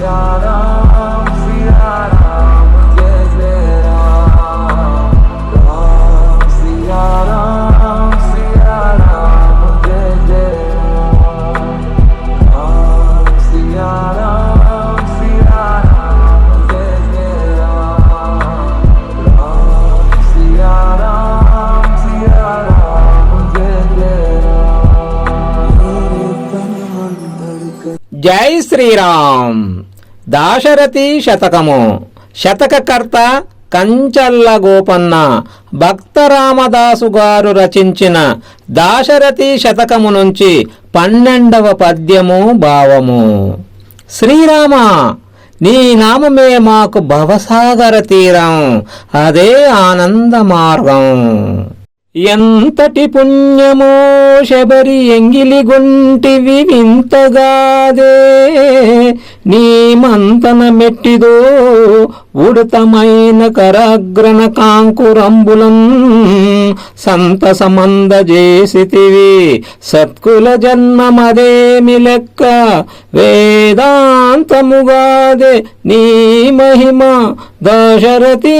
யாரா జై శ్రీరామ్. దాశరథి శతకము. శతకకర్త కంచల్ల గోపన్న భక్త రామదాసు గారు రచించిన దాశరథి శతకము నుంచి పన్నెండవ పద్యము భావము. శ్రీరామ నీ నామమే మాకు భవసాగర తీరం. అదే ఆనంద మార్గం. ఎంతటి పుణ్యమో శబరి ఎంగిలి గుంటివి వింతగాదే. నీ మంతన మెట్టిదో ఉడతమైన కరాగ్రన కాంకురంబులం సంతసమంద చేసితివి సత్కుల జన్మమదేమి లెక్క? వేదాంతముగాదే నీ మహిమ దశరథీ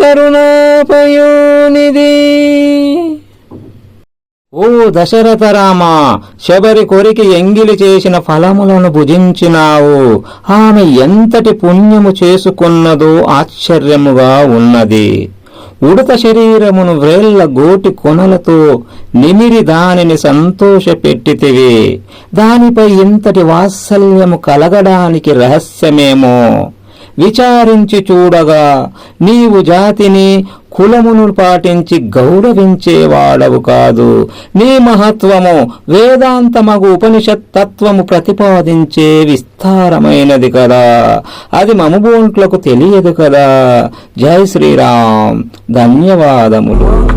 కరుణాపయోనిది. ఓ దశరథ రామ శబరి కొరికి ఎంగిలి చేసిన ఫలములను భుజించినావు. ఆమె ఎంతటి పుణ్యము చేసుకున్నదో ఆశ్చర్యముగా ఉన్నది. ఉడత శరీరమును వ్రేళ్ళ గోటి కొనలతో నిమిరి దానిని సంతోషపెట్టితివి. దానిపై ఇంతటి వాత్సల్యము కలగడానికి రహస్యమేమో. విచారించి చూడగా నీవు జాతిని కులమును పాటించి గౌరవించేవాడవు కాదు. నీ మహత్వము వేదాంతమగు ఉపనిషత్ తత్వము ప్రతిపాదించే విస్తారమైనది కదా. అది మముబోంట్లకు తెలియదు కదా. జై శ్రీరామ్. ధన్యవాదములు.